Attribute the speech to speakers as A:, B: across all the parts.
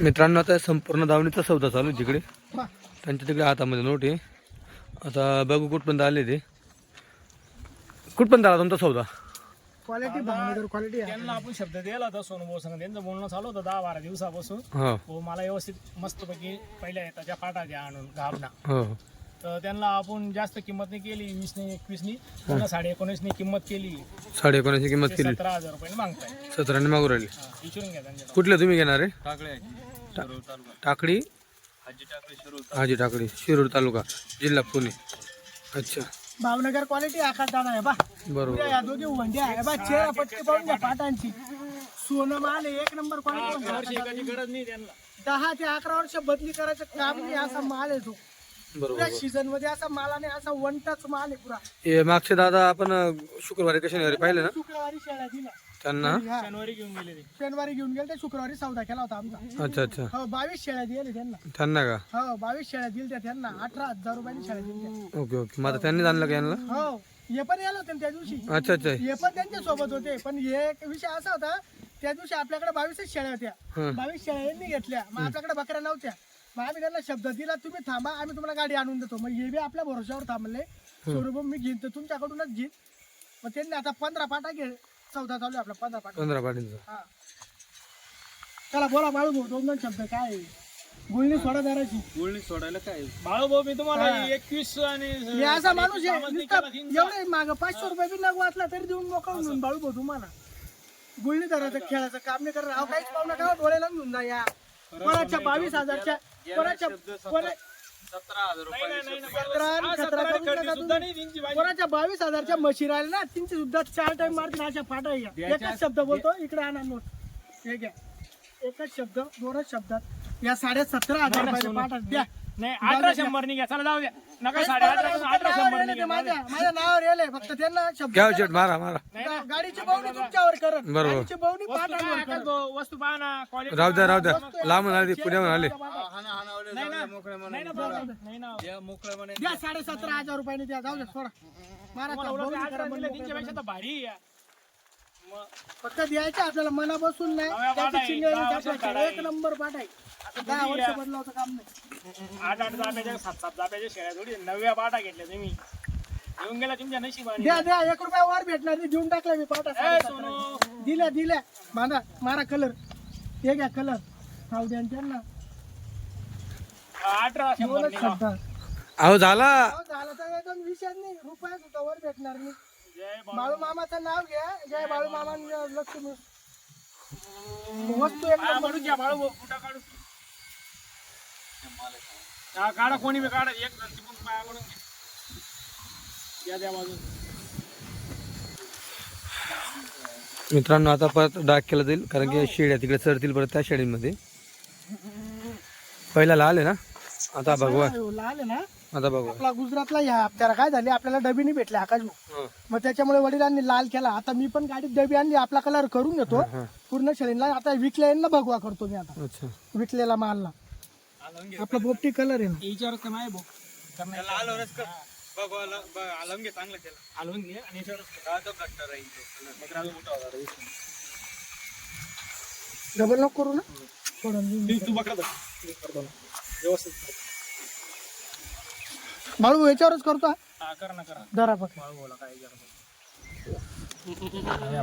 A: मित्रांनो आता संपूर्ण दावणीचा सौदा चालू आहे तिकडे त्यांच्या तिकडे हातामध्ये नोट आहे. आता बघू कुठपर्यंत आले ते. कुठपर्यंत आला तुमचा सौदा?
B: क्वालिटी
C: त्यांना आपण शब्द दिला होता संग त्यांचं बोलणं चालू होतं दहा बारा दिवसापासून.
A: हो.
C: हो मला व्यवस्थित मस्तपैकी पहिल्या पाटा आणून घाबना.
A: हो.
C: तर त्यांना आपण जास्त किंमत नाही केली वीसने एकवीसनी त्यांना साडे एकोणीसनी किंमत केली.
A: साडे किंमत
C: ते
A: केली.
C: सतरा हजार रुपये मागताय.
A: सतराने मागू राहिली.
C: हा, विचारून घ्या त्यांच्या
A: कुठले तुम्ही घेणार आहे? टाकडी हाजी टाकडी शिरूर तालुका जिल्हा पुणे. अच्छा.
B: भावनगर क्वालिटी आकार दाना आहे बा.
A: बरोबर.
B: उद्या या दोघी वंड्या आहे. बा चेहरा पट्टी पाहून घ्या पाटांची. सोनं माल आहे, एक नंबर क्वालिटी
C: एकाची गरज नाही त्यांना.
B: दहा ते अकरा वर्ष बदली करायचं काम नाही असा माल आहे तो.
A: बरोबर
B: पुऱ्या सीझनमध्ये असा मालाने असा वन टच माल आहे पुरा.
A: हे मागचे दादा आपण अं, शुक्रवारी का शनिवारी पाहिले ना?
B: शुक्रवारी शेळ्या दिला
A: त्यांना?
B: हा.
C: शनिवारी घेऊन गेले ते.
B: शनिवारी घेऊन गेले ते शुक्रवारी सौदा केला होता आमचा.
A: अच्छा अच्छा.
B: हो बावीस शेळ्या दिले त्यांना.
A: त्यांना का?
B: हो बावीस शेळ्या दिल्या त्यांना. अठरा हजार रुपयाची शेळ्या दिल्या
A: ओके ओके. मग आता त्यांनी आणलं का यांना?
B: हो हे पण यायला होते ना त्या दिवशी.
A: अच्छा अच्छा.
B: हे पण त्यांच्यासोबत होते. पण हे एक विषय असा होता त्या दिवशी आपल्याकडे बावीसच शेळ्या होत्या.
A: हं.
B: बावीस शेळ्या यांनी घेतल्या. मग आपल्याकडे बकऱ्या नव्हत्या. मग आम्ही त्यांना शब्द दिला तुम्ही थांबा आम्ही तुम्हाला गाडी आणून देतो. मग हे बी आपल्या भरोश्यावर थांबले. स्वरूप मी घेईन तर तुमच्याकडूनच घेईन. मग त्यांनी आता पंधरा पाटा घे चौदा चालू आहे आपला पंधरा पाटा
A: पंधरा पाटींचा
B: हा. चला बोला बाळू भाऊ दोन दोन शब्द काय? गुळणी सोडा धरायची
C: बाळू भाऊ मी तुम्हाला एकवीस आणि
B: मी असा माणूस आहे नुसता. एवढे माग पाचशे रुपये बी नग वाचला तरी देऊन मोकळून घेऊन बाळू भाऊ तुम्हाला. गुळणी धरायचं खेळायचं काम नाही अहो काहीच पाहू नका डोळे लावून घेऊन जा या. कोणाच्या बावीस हजारच्या कोणाच्या कोणा- सतरा आणि सतरा करून टाका तुम्ही. कोणाच्या बावीस हजारच्या म्हशी राहिल्या ना त्यांची सुद्धा चार टाइम मारतील अशा फाटा या. एकच शब्द बोलतो इकडे आणा नोट. हे घ्या. एकच शब्द दोनच शब्दात. या साडे सतरा हजार द्या.
C: नाही अठरा शंभर नाही घ्या. चला जाऊ द्या नका साडे अठरा अठरा शंभर नाही घ्या.
B: माझ्या माझ्या नावावर येले फक्त त्यांना शब्द
A: घ्या शेट मारा मारा.
B: गा- गाडीची बावणी तुमच्यावर करत.
A: बरोबर.
B: गाडीची बावणी
C: वस्तू
B: पाठांवर करत.
C: वस्तू पहा ना. क्वालिटी
A: राहू द्या राहू द्या. लांबून आले पुण्याहून आले.
C: नाही ना नाही ना भाऊ, नाही. ना
B: द्या साडे सतरा हजार रुपयाने द्या. जाऊ द्या सोडा. मारा
C: तुम्हाला उलट
B: करा,
C: दिले, तर भारी आहे.
B: फक्त द्यायचं आपल्याला मना बसून नाही त्याची टाकायची. एक नंबर पाठ आहे. दहा वर्ष बदलावचं काम नाही.
C: आठ आठ जाब्याच्या सात सात जाब्याच्या शेळ्या थोडी नव्या पाटा घेतल्या तुम्ही. येऊन गेला तुमच्या नशिबाने.
B: द्या द्या एक रुपया वर भेटणार नाही. देऊन टाकला मी पाठा
C: ए, सोनू.
B: दिल्या दिल्या. बांधा मारा कलर हे घ्या कलर खाऊ द्या आणि त्यांना.
C: अठरा शंभर निघा.
A: अहो झाला.
B: झालं तर एकदम विषय नाही. रुपया सुद्धा वर भेटणार नाही.
C: बा-
B: बाळू मामाचं नाव घ्या. जय बाळू मामा. लक्ष्मी. वस्तू एक नंबर
C: घ्या बाळू. कुठं काढू? हा, काढा कोणी बी काढा. एक जण तिकडून घ्या. द्या
A: मित्रांनो आता परत डाक केला जाईल कारण की शेळ्या तिकडे चरतील परत त्या शेळींमध्ये पहिला लाल आहे ना? आता भगवा.
B: हो, लाल आहे ना?
A: आता भगवा
B: आपला गुजरातला ह्या हप्त्याला काय झाले? आपल्याला डबी नाही भेटले आकाश भाऊ मग त्याच्यामुळे वडिलांनी लाल केला. आता मी पण गाडीत डबी आणली आपला कलर करून घेतो. पूर्ण शेळीला आता विकल्या भगवा करतो मी आता.
A: अच्छा.
B: विकलेला मालला. आपला पोपटी कलर आहे ना.
C: याच्यावर का नाही भाऊ हलवून घे आणि याच्यावर मग राजू मोठा होता रे.
B: डबल नको करू ना?
C: तू- ना. व्यवस्थित कर.
B: बाळू याच्यावरच करतो हा.
C: कर ना करा
B: धरा फक्त.
C: बाळू बोला काय विचार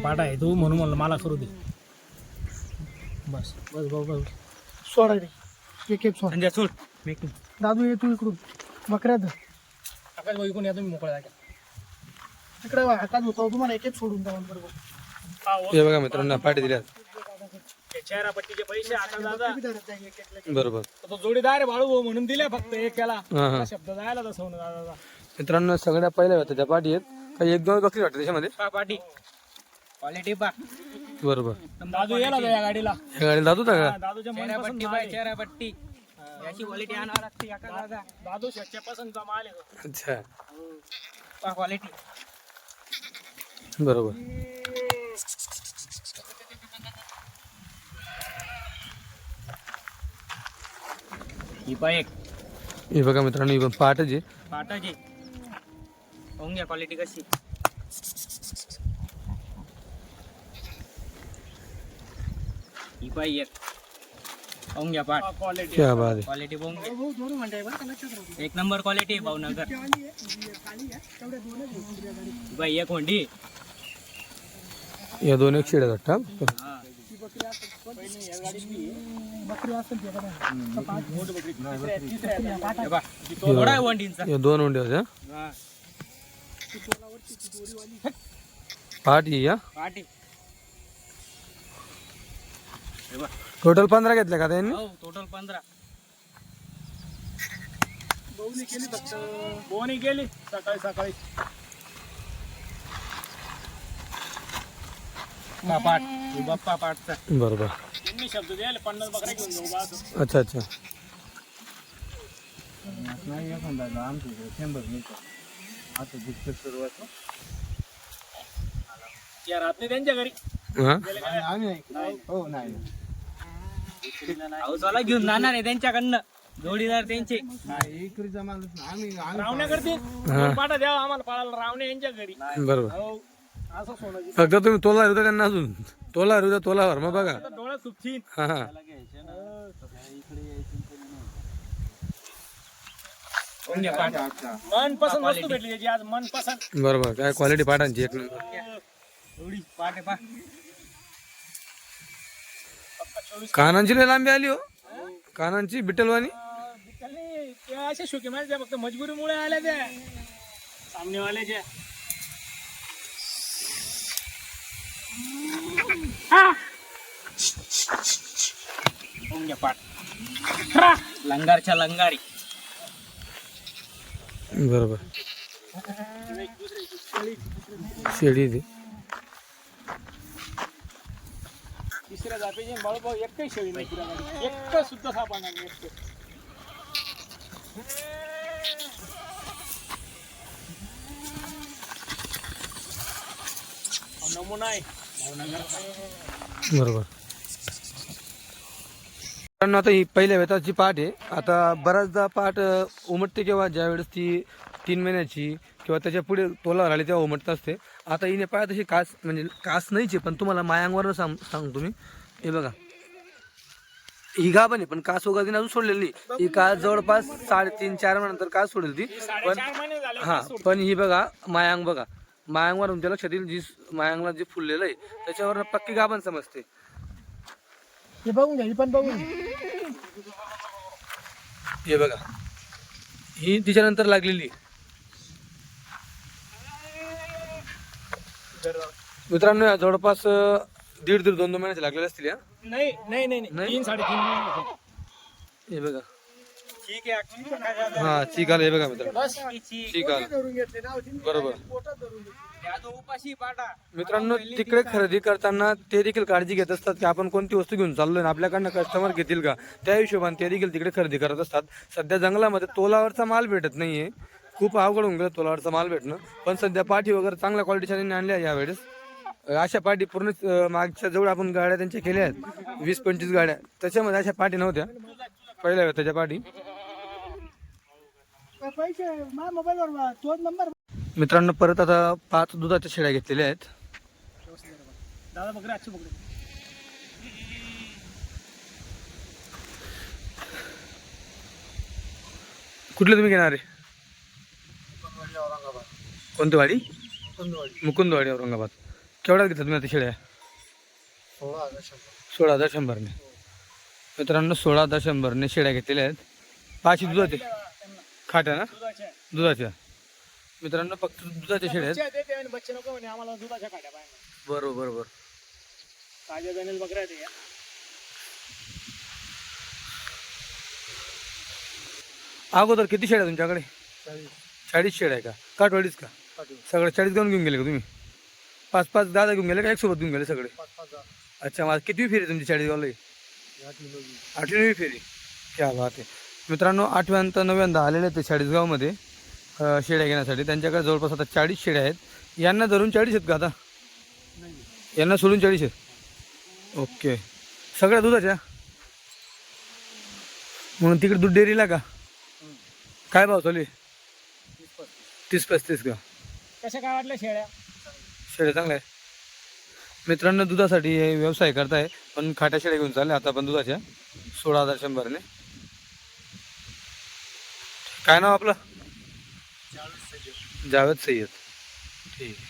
C: पाठ आहे तू म्हणून म्हणलं मला करू दे. बस बस बस बस.
B: सोडा रे. एक एक सोड.
C: संजय सोड.
B: दादू ये तू इकडून. बकऱ्या धर.
C: आकाश भाऊ इकडून या तुम्ही मोकळा जागा
B: इकडे वा, हातात होतो तुम्हाला एक एक सोडून द्या बरोबर.
C: हा.
A: हे. बघा मित्रांनो पाठी दिल्या
C: ते चेहरा पट्टीचे पैसे आता दादा.
A: बरोबर
C: तो जोडीदार भाऊ म्हणून दिले फक्त एक केला
A: हा हा.
C: शब्द जायला तसं होणं दादा.
A: मित्रांनो सगळ्या पहिल्या होत्या त्या पाठी आहेत. काही एक दोन बकरी वाटतं त्याच्यामध्ये?
C: पा पाटी क्वालिटी पा
A: बरोबर
C: दादू याला या गाडीला.
A: या गाडीला जात होता का?
C: दादूच्या मनपसंत माल आहे.
D: चेहरा पट्टी. याची क्वालिटी आणावं लागते एका दादा
C: दादू शेटच्या पसंतचा माल आहे तो.
A: अच्छा.
D: क्वालिटी
A: बरोबर.
D: ही पण एक.
A: हे बघा मित्रांनो ही पण आहे
D: पाटाची होऊन घ्या क्वालिटी कशी. ही पाय एक. ओंग्या पाट.
C: क्वालिटी
A: क्या बात आहे.
B: राहू
D: एक नंबर क्वालिटी भावनगर.
B: ही.
D: बाई एक होंडी.
A: या दोन एक शेड्या वाटतं
D: हा.
A: दोन उंडे
D: हा.
A: ही. या
D: हे बा.
A: टोटल पंधरा घेतल्या का त्यांनी?
D: हो टोटल पंधरा.
B: बहुनी केली फक्त.
C: बोनी गेली सकाळी सकाळी.
D: हा, पाट हे बाप्पा पाटचा
A: बरोबर.
C: त्यांनी शब्द द्यायला पन्नास बकऱ्या घेऊन जाऊ बा असं.
A: अच्छा अच्छा.
C: या रात्री त्यांच्या घरी.
A: हा?
D: अहो चला घेऊन जाणार आहे त्यांच्याकडनं. जोडीदार त्यांचे.
C: रावण्या करतील दोन पाटा द्यावा आम्हाला पाळायला. रावण्या यांच्या घरी.
A: बरोबर.
C: हो असं सोडायचं
A: फक्त तुम्ही तोला होता त्यांना अजून तोला होता तोलावर मग बघा.
C: आता डोळ्यात सुटतील
A: हा हा.
D: ओंग्या पाट
C: मनपसंत वस्तू भेटली त्याची आज मनपसंत.
A: बरोबर काय क्वालिटी पाठांची एक नंबर.
D: एवढी पा
A: कानांची लय लांबी आली हो. कानांची बिठ्ठलवाणी
C: त्यांनी ते असे शोके माहिती फक्त मजबुरीमुळे आल्या त्या. सामनेवाल्याच्या
D: ओंग्या पाट लंगारच्या लंगारी
A: बरोबर शेळी ती
C: तिसऱ्या जापेचे बाळूभाऊ एकही शेळी नाही पुऱ्या गाडीत. एकटं सुद्धा सापडणार नाही एकटं. हा नमुना आहे भावनगर
A: बरोबर. कारण आता ही पहिल्या वेताची पाठ आहे. आता बऱ्याचदा पाठ उमटते किंवा ज्यावेळेस ती तीन महिन्याची किंवा त्याच्या पुढे तोला राहिली तेव्हा उमटत असते. आता हिने पाहत तशी कास म्हणजे कास नाहीच आहे पण तुम्हाला मायांवर सांग सांगतो मी. हे बघा. ही गा पण आहे पण कास वगैरे तिने अजून सोडलेली नाही. ही कास जवळपास साडेतीन चार महिन्यानंतर कास सोडेल ती. पण हा पण ही बघा मायांग बघा. मायांगवर तुमच्या लक्षात येईल जी मायांगला जे फुललेलं आहे त्याच्यावर पक्की गाभण समजते
B: हे बघून घ्या ही पण बघून.
A: हे बघा ही तिच्यानंतर लागलेली मित्रांनो या जवळपास दीड दीड दोन दोन महिन्याचे लागलेले असतील या
C: नाही नाही नाही नाही. तीन साडेतीन.
A: हे बघा हा चीक आलं हे बघा मित्रांनो. आलं. बरोबर. मित्रांनो तिकडे खरेदी करताना ते देखील काळजी घेत असतात की आपण कोणती वस्तू घेऊन चाललोय आपल्याकडनं कस्टमर घेतील का? त्या हिशोबाने ते देखील तिकडे खरेदी करत असतात. सध्या जंगलामध्ये तोलावरचा माल भेटत नाहीये. खूप अवघड होऊन गेलं तोलावरचा माल भेटणं. पण सध्या पाठी वगैरे चांगल्या क्वालिटीच्या त्यांनी आणल्या यावेळेस. अशा पाठी पूर्ण मागच्या जवळ आपण गाड्या त्यांच्या केल्या आहेत. वीस पंचवीस गाड्या. त्याच्यामध्ये अशा पाठी नव्हत्या. पहिल्या त्याच्या पाठी.
B: पैसे माझ्या मोबाईलवर तोच नंबर.
A: मित्रांनो परत आता पाच दुधाच्या शेळ्या घेतलेल्या आहेत.
C: दादा बकरे आजचे बकरे
A: कुठले तुम्ही घेणार आहे? कोणती वाडी मुकुंदवाडी. औरंगाबाद. केवढ्यात घेतला तुम्ही आता शेळ्या? सोळा हजार शंभरने. मित्रांनो सोळा हजार शंभरने शेळ्या घेतलेल्या आहेत. पाचशे दुधाचे. खाट्या ना?
C: दुधाच्या.
A: दुधाच्या. मित्रांनो फक्त दुधाच्या शेळ्या आहेत.
C: बच्चे नको म्हणे आम्हाला दुधाच्या काट्या पाहिजे.
A: बरोबर बरोबर.
C: ताज्या जनेल बकऱ्या आहेत या.
A: अगोदर किती शेळ्या तुमच्याकडे? चाळीस. शेळ्या आहे का? काठवाडीच का? सगळं चाळीस घेऊन घेऊन गेले का तुम्ही? पाच पाच दादा घेऊन गेले का? एक सोबत घेऊन गेले सगळे? अच्छा माझ किती फेरी तुमची चाळीस गावला आठवी फेरी. क्या बात आहे. मित्रांनो आठव्यांत नव्यांदा आलेले ते चाळीसगावमध्ये अं, शेळ्या घेण्यासाठी. त्यांच्याकडे जवळपास आता चाळीस शेळ्या आहेत. यांना धरून चाळीस आहेत का आता? यांना सोडून चाळीस आहेत? ओके. सगळ्या दुधाच्या? म्हणून तिकडे दूध डेअरीला का? काय भाव चालू आहे? तीस पस्तीस का?
C: कशा काय वाटल्या शेळ्या?
A: शेळ्या चांगल्या आहे मित्रांनो दुधासाठी हे व्यवसाय करताय पण खाट्या शेळ्या घेऊन चालले आता पण दुधाच्या. सोळा हजार शंभरने काय नाव आपलं? जावेद सय्यद. ठीक. आहे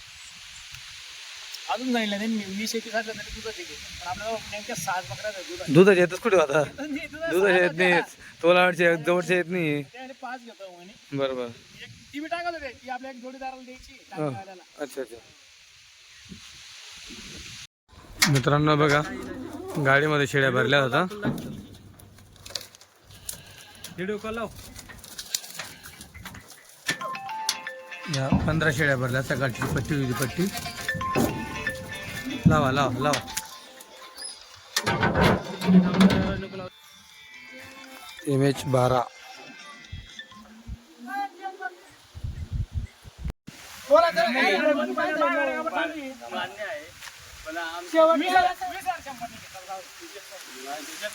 C: अजून जाईल ना त्यांनी वीस एकवीस हजार तरी दुधाचे घेतले पण आपल्याला नेमक्या सात बकऱ्या दुधाचे
A: दुधाचे येतच कुठे आता? येत नाही. तोलावरचे जवळचे येत नाही.
C: पाच घेतो म्हणे
A: बरोबर.
C: एक ती मी टाकत होते ती आपल्या एक जोडीदाराला द्यायची. टाकण्यावाल्याला.
A: अच्छा अच्छा. मित्रांनो बघा गाडीमध्ये शेळ्या भरल्या होता.
D: व्हिडिओ कॉल लाव.
A: या पंधरा शेळ्या भरल्या सकाळची पट्टी होती पट्टी लावा लावा लावा. एम एच बारा.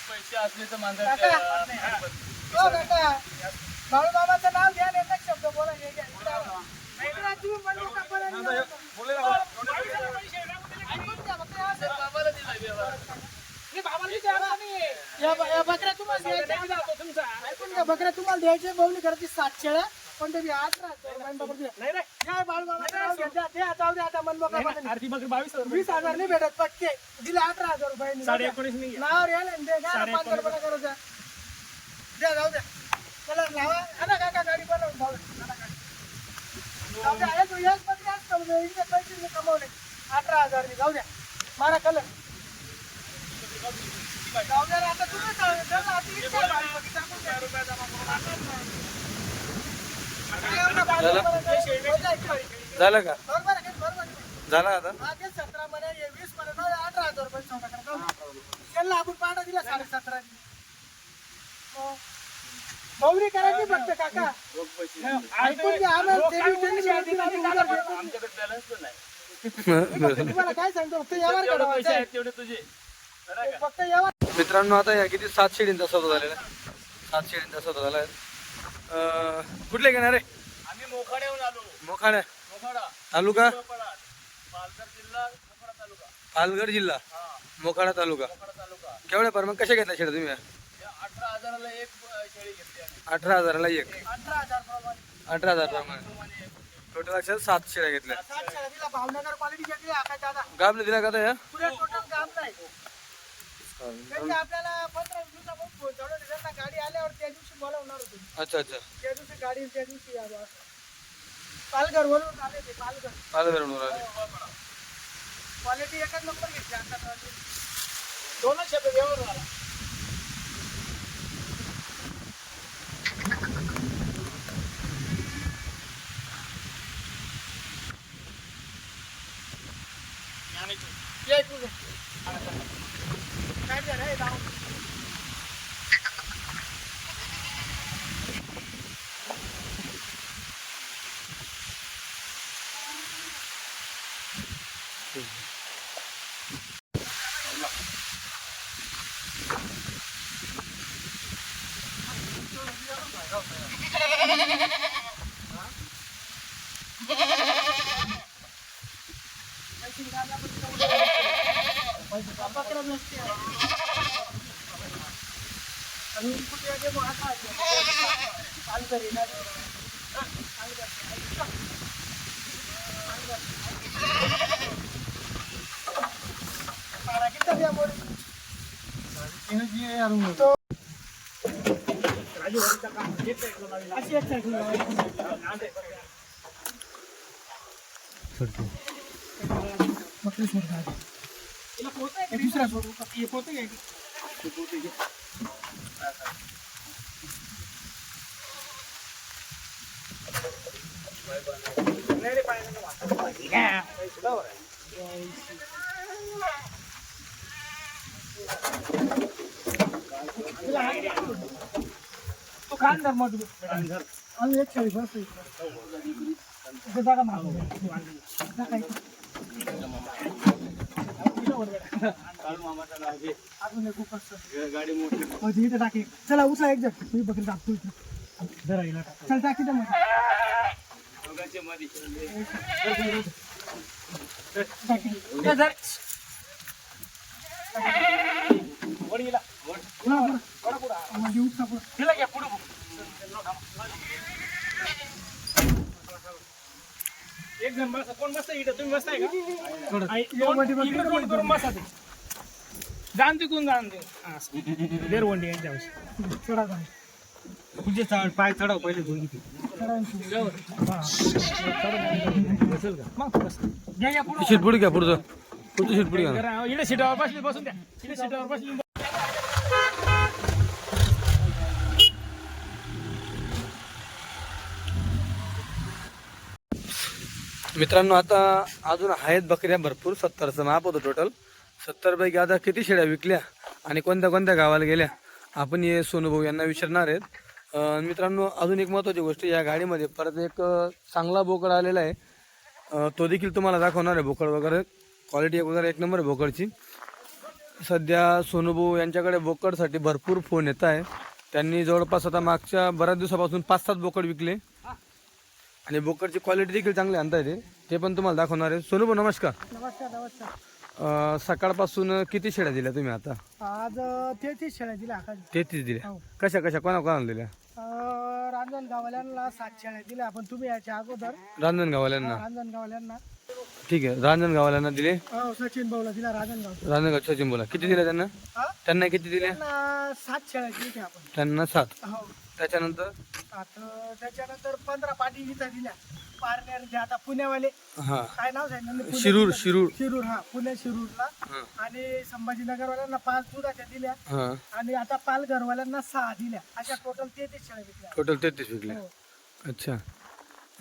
D: पैसे असले तर माझं
B: नाव घ्या आणि शब्द बोला ऐकून बकऱ्या तुम्हाला
C: तुमचा.
B: बकऱ्या तुम्हाला द्यायचे बवली करायची सात शेळ्या पण ते बी आठ द्या, जाऊ द्या आता मन
C: बावीस हजार
B: वीस हजार नाही भेटत पक्के दिले अठरा हजार रुपये
C: साडे एकोणीस
B: नाव यायला. ना, दे पाच
C: एकोणीस.
B: रुपयाला करू द्या जाऊ द्या. चला लावा. काय काका गाडी बनवून जाऊ द्या. एक पैसे मी कमवले. अठरा हजार नि, जाऊ द्या. मारा कलर. जाऊ द्या रे, आता तुम्ही जाऊ द्या. चला, आता इच्छा आहे माझी बकरी, टाकून द्या. आता एवढं बाजू
A: झालं? झालं का?
B: बरोबर आहे, बरोबर आहे.
A: झालं आता?
B: हा, सतरा म्हणे, हे वीस जाऊ द्या, अठरा हजार रुपये चौदा करा, जाऊ द्या. त्यांना आपण पाडा दिला साडे सतरा मौरी करायची फक्त काका. ऐकून घ्या आम्हाला ते बी त्यांनी मिळतील, आम्ही उधार देतो.
D: आमच्याकडे बॅलन्स पण नाही.
B: फक्त तुम्हाला काय सांगतो फक्त यावर
D: जेवढे
B: करा,
D: पैसे आहेत तेवढे तुझे. बरं का?
B: फक्त यावर
A: मित्रांनो आता या किती? सात शेळींचा सौदा झालेला आहे. सात शेळींचा सौदा झाला आहे. अं, कुठले घेणार आहे?
D: आम्ही मोखाड्याहून आलो.
A: मोखाड्या
D: मोखाडा.
A: तालुका?
D: पालघर जिल्हा. मोखाडा तालुका.
A: पालघर जिल्हा.
D: हा.
A: मोखाडा तालुका.
D: मोखाडा तालुका.
A: केवढ्या पर मग कशा घेतल्या शेळ्या तुम्ही?
D: या हजाराला एक शेळी घेतली आम्ही
A: अठरा हजाराला एक।
B: अठरा हज़ार प्रमाणे
A: अठरा हज़ार प्रमाणे टोटल अशा सात शेळ्या घेतल्या
B: सात शेळ्या दिला भावनगर क्वालिटी घेतली आकाश दादा
A: गाबले दिला का आता या
B: पुढे टोटल काम नाही। त्यांनी आपल्याला पंधरा दिवसापासून फ़ोन चालू त्यांना गाडी आल्यावर त्या दिवशी बोलावणार होते
A: अच्छा अच्छा.
B: त्या दिवशी गाडी त्या दिवशी यावं असं. पालघर वरून आले ते पालघर.
A: पालघर आले.
B: क्वालिटी एकच नंबर घेतली आता
C: दोनच शब्द व्यवहार झाला.
B: काय झालं हे जाऊ पकडा नसते आणि कुठे गेलो आता पालघर येणार पारा किती द्या मोरी तो अशी एक साईड बकरी सोडणार हे दुसरा सोडू तू कान धर मग आम्ही एक चाळीस असतो जागा मागू अजून एक
D: गाडी मोठी
B: इथे टाकी चला उचला एक जण मी बकरी टाकतो इथे जरा हिला चल टाकी द्या मग टाकी. का
C: एक जण बसा कोण बसता इथं तुम्ही बसताय का इकडे तोंड करून बसा ते जाण तिकून जाण ते हा. बेरवंडी यांच्यापाशी
B: चढा.
D: तुझे चढ पाय चढव पहिले दोन्ही
B: चढा आणि
C: मग बस घ्या घ्या पुढं
A: शीट पुढे घ्या पुढचं पुढचं शीट पुढे घ्या
C: इकडे सीटावर बसली बसून द्या इकडे सीटावर बसली
A: मित्रांनो आता अजून आहेत बकऱ्या भरपूर सत्तरचं माप होतं टोटल सत्तर पैकी आता किती शेळ्या विकल्या आणि कोणत्या कोणत्या गावाला गेल्या आपण हे सोनूभाऊ यांना विचारणार आहेत. मित्रांनो अजून एक महत्त्वाची गोष्ट या गाडीमध्ये परत एक चांगला बोकड आलेला आहे. तो देखील तुम्हाला दाखवणार आहे बोकड वगैरे. क्वालिटी वगैरे एक नंबर आहे बोकडची. सध्या सोनूभाऊ यांच्याकडे बोकडसाठी भरपूर फोन येत आहे. त्यांनी जवळपास आता मागच्या बऱ्याच दिवसापासून पाच सात बोकड विकले. आणि बोकडची क्वालिटी देखील चांगली आणता येते. ते पण तुम्हाला दाखवणार आहे. सोनूभाऊ नमस्कार.
B: नमस्कार नमस्कार.
A: अं, सकाळपासून किती शेळ्या दिल्या तुम्ही आता?
B: आज तेहतीस शेळ्या दिल्या आकाश
A: तेहतीस दिल्या.
B: हो.
A: कशा कशा कोणा कोणाला दिल्या
B: रांजण गावाल्यांना सात शेळ्या दिल्या. आपण तुम्ही याच्या अगोदर.
A: रांजणगाववाल्यांना?
B: रांजण गावाल्यांना
A: ठीक आहे. रांजणगाववाल्यांना दिले?
B: हो, सचिन भाऊला दिला रांजणगाव.
A: रांजणगाव सचिन बोला किती दिल्या त्यांना?
B: हा?
A: त्यांना किती दिल्या?
B: त्यांना सात शेळ्या दिल्या आपण.
A: त्यांना सात.
B: हो.
A: त्याच्यानंतर?
B: आता त्याच्यानंतर पंधरा पाटी इथं दिल्या. पारनेरचे आता पुण्यावाले
A: हा.
B: काय नाव सांगितलं? पुणे
A: शिरूर. शिरूर.
B: शिरूर हा पुणे शिरूरला.
A: हा.
B: आणि संभाजीनगरवाल्यांना पाच दुधाच्या दिल्या.
A: हा.
B: आणि आता पालघरवाल्यांना सहा दिल्या. अशा टोटल तेहतीस शेळ्या विकल्या
A: टोटल तेहतीस विकले
B: हो.
A: अच्छा.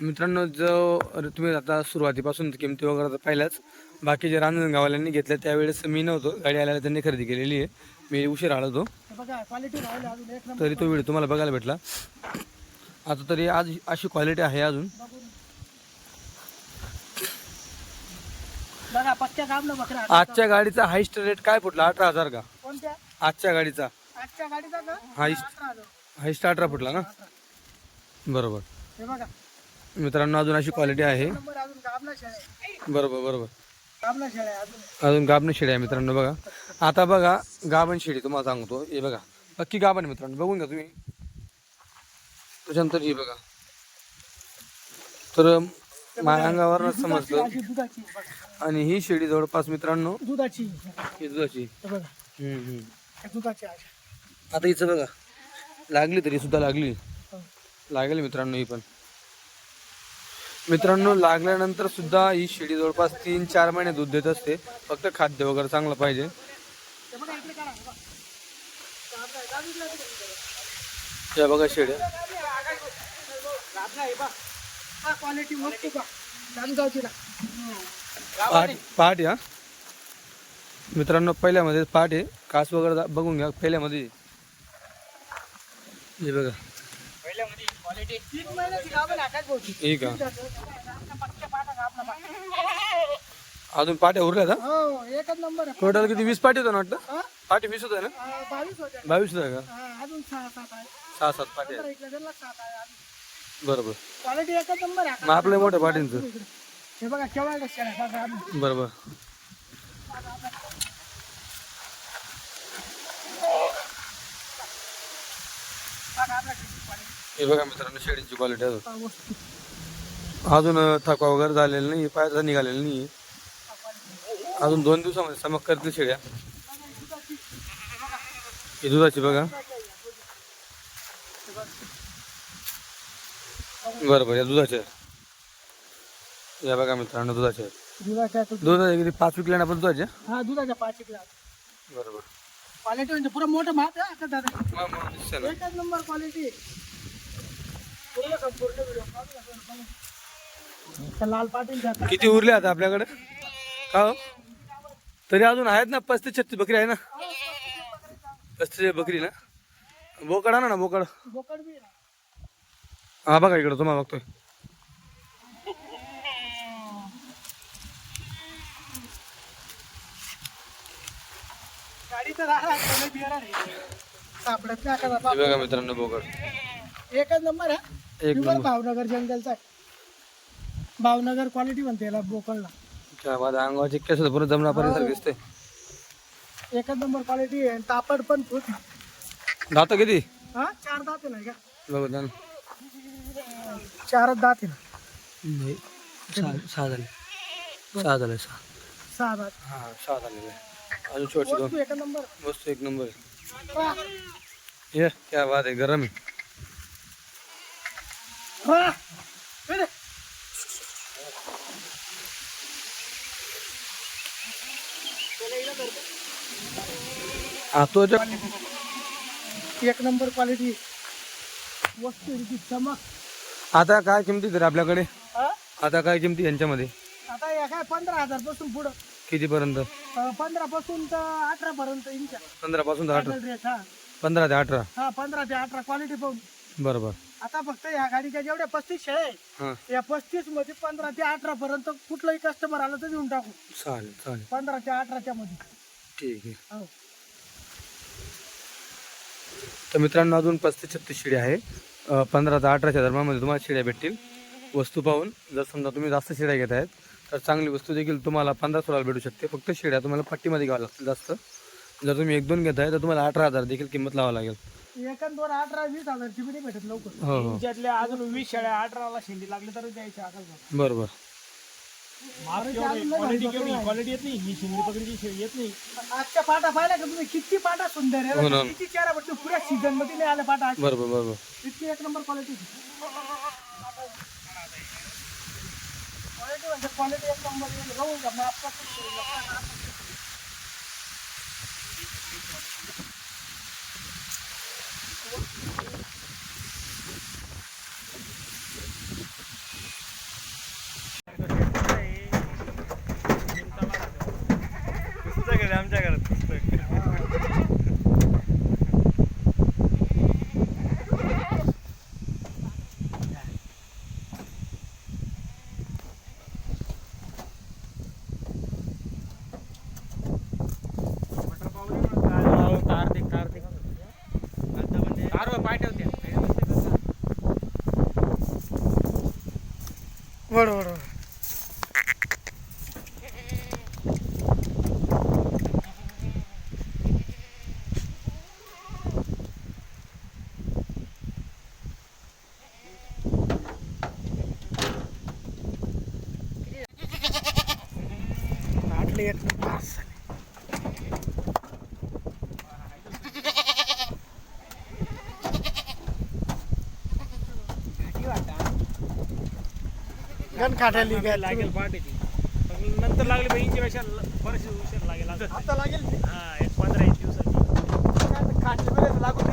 A: मित्रांनो जो अरे तुम्ही आता सुरुवातीपासून किमती वगैरे तर पाहिल्याच. बाकी जे रांजणगावल्यांनी घेतल्या त्यावेळेस मी नव्हतो. गाडी आल्याला त्यांनी खरेदी केलेली आहे. मी उशीर आलो होतो.
B: हे बघा क्वालिटी राहिली अजून एक नंबर
A: तरी तो व्हिडिओ तुम्हाला बघायला भेटला. आता तरी आज अशी क्वालिटी आहे अजून. आजच्या गाडीचा हाईस्ट रेट काय फुटला? अठरा हजार का?
B: कोणत्या?
A: आजच्या गाडीचा.
B: का?
A: हाईस्ट
B: अठरा
A: फुटला ना? बरोबर. मित्रांनो अजून अशी क्वालिटी आहे. बरोबर बरोबर.
B: अजून.
A: गाबण शेळी आहे मित्रांनो बघा. आता बघा गाबण शेळी तुम्हाला सांगतो. हे बघा. पक्की गाबण आहे मित्रांनो बघून घ्या तुम्ही. त्याच्यानंतर हे बघा. तर माझ्या अंगावर समजलं
B: दुधाची.
A: आणि ही शेळी जवळपास मित्रांनो
B: दुधाची.
A: ही दुधाची.
B: हे बघा.
A: हम्म, हम्म.
B: हे दुधाची आहे.
A: आता हिचं बघा. लागली तरी सुद्धा लागली.
B: हो.
A: लागेल मित्रांनो ही पण. मित्रांनो लागल्यानंतर सुद्धा ही शेळी जवळपास तीन चार महिने दूध देत असते. फक्त खाद्य वगैरे चांगलं पाहिजे.
B: हे बघा इकडे काढा. हे बघा.
A: या बघा शेळ्या
B: आहे बा. हा क्वालिटी मस्त बा. गाणगावची ना
A: पहाट पहाट या मित्रांनो पहिल्यामध्ये पहाट कास वगैरे बघून घ्या पहिल्यामध्ये. हे बघा.
C: पहिल्यामध्ये क्वालिटी
B: तीन महिन्याची गाभण आकाश भाऊची
A: हे का?
B: पक्क्या पाटा गाबला बा.
A: अजून पाट्या उरल्या का
B: हो एकच नंबर
A: टोटल किती? वीस पाटी होत्या ना वाटतं?
B: हा?
A: पाटी वीस होत्या ना?
B: बावीस होत्या.
A: का?
B: हा, अजून सहा सात आहे.
A: सहा सात पाट्या बरोबर
B: क्वालिटी एकच नंबर आहे
A: मग आपल्या मोठ्या पाटींचं
B: हे बघा केवढा शेळ्या आहे, बघा आम्ही.
A: बरोबर
B: बघा आपल्या quality.
A: हे बघा मित्रांनो शेळीची क्वालिटी अजून
B: वस्तू.
A: अजून थकवा वगैरे झालेला नाही पायचा निघालेला नाही अजून दोन दिवसामध्ये चमक करतील शेळ्या ही दुधाची बघा बरोबर या दुधाच्या या बघा मित्रांनो दुधाच्या
B: दुधाच्या
A: दुधाच्या किती? पाच विकल्या ना आपण दुधाच्या
B: हा दुधाच्या पाच ग्लास
A: बरोबर.
B: क्वालिटी म्हणजे पुरं मोठं माप आहे का दादा. एकच नंबर क्वालिटी पूर्ण संपूर्ण. त्या लाल पाटील जातात
A: किती उरले आता आपल्याकडे? का हो? तरी अजून आहेत ना पस्तीस छत्तीस बकरी आहे ना? पस्तीस बकरी ना? बोकड आणा ना बोकड.
B: बोकड बी आहे.
A: हा बघा इकडं तुम्हाला बघतोय.
B: सापडत नाही आता
A: हे बघा मित्रांनो बोकड
B: बाबा. एकच नंबर आहे
A: एक नंबर.
B: भावनगर जंगलचा आहे. भावनगर क्वालिटी म्हणते याला बोकडला
A: माझ्या अंगावचे केस पूर्ण जमणापर्यंत दिसते
B: एकच नंबर क्वालिटी आहे तापड पण खूप
A: दाता किती?
B: हा चार दात आहे ना का?
A: बघू द्या ना
B: चारच दात आहे ना.
A: नाही सहा सहा झाले. सहा झाले सहा.
B: सहा दात.
A: हाँ सहा झालेले आहे. अजून शेवटचे दोन.
B: वस्तू एकच नंबर.
A: वस्तू एक नंबर. आहे. ये क्या बात आहे गरम आहे.
B: एक नंबर क्वालिटी. वस्तू आहे ती चमक.
A: आता काय किमती तर आपल्याकडे? आता काय किमती यांच्यामध्ये?
B: आता या काय पंधरा हजारपासून पुढं.
A: कितीपर्यंत?
B: पंधरा पासून तर अठरा पर्यंत इंच
A: पंधरा पासून तर अठरा.
B: ड्रेस हा.
A: पंधरा ते अठरा.
B: हा पंधरा ते अठरा क्वालिटी पाहून.
A: बरोबर.
B: आता फक्त या गाडीच्या जेवढ्या पस्तीस आहे,
A: हां.
B: या पस्तीसमध्ये पंधरा ते अठरा पर्यंत कुठलाही कस्टमर आलं तर देऊन टाकू.
A: चालेल चालेल.
B: पंधरा ते अठराच्या मध्ये.
A: ठीक आहे.
B: हो.
A: तर मित्रांनो अजून पस्तीस छत्तीस शिड्या आहे. पंधरा ते अठराच्या दरम्यानमध्ये तुम्हाला शिड्या भेटतील. वस्तू पाहून जर समजा तुम्ही जास्त शिड्या घेत आहेत तर चांगली वस्तू देखील तुम्हाला पंधरा सोळाला भेटू शकते. फक्त शिड्या तुम्हाला पट्टीमध्ये घ्यावं लागतील जास्त. जर तुम्ही एक दोन घेत आहे तर तुम्हाला अठरा हजार देखील किंमत लावावी लागेल.
B: एक दोन अठरा वीस हजारची बी नाही भेटत लवकर.
A: हो हो.
C: तुमच्यातल्या अजून वीस शेळ्या अठराला शेंडी लागली तर द्यायची क्वालिटी केवढी? क्वालिटी येत नाही. ही शिंगडी पकडीची शेळी येत नाही.
B: आजच्या पाटा पाहिला का तुम्ही? किती पाटा सुंदर
A: हो ना.
B: आहे किती चेहरा बघतो. पुऱ्या सीझनमध्ये नाही आले पाटा.
A: बरोबर बरोबर.
B: इतकी एक नंबर क्वालिटी क्वालिटी म्हणजे क्वालिटी एक नंबर. राहू द्या, मग करू. आटले एक नंबर गण खाटाली
C: लागेल पाठ येते पण नंतर लागले पाहिजे पेक्षा बरेचसे उशीर लागेल
B: आता. लागेल
C: हा एक पंधरा एक दिवसाची.
B: खाटले लागून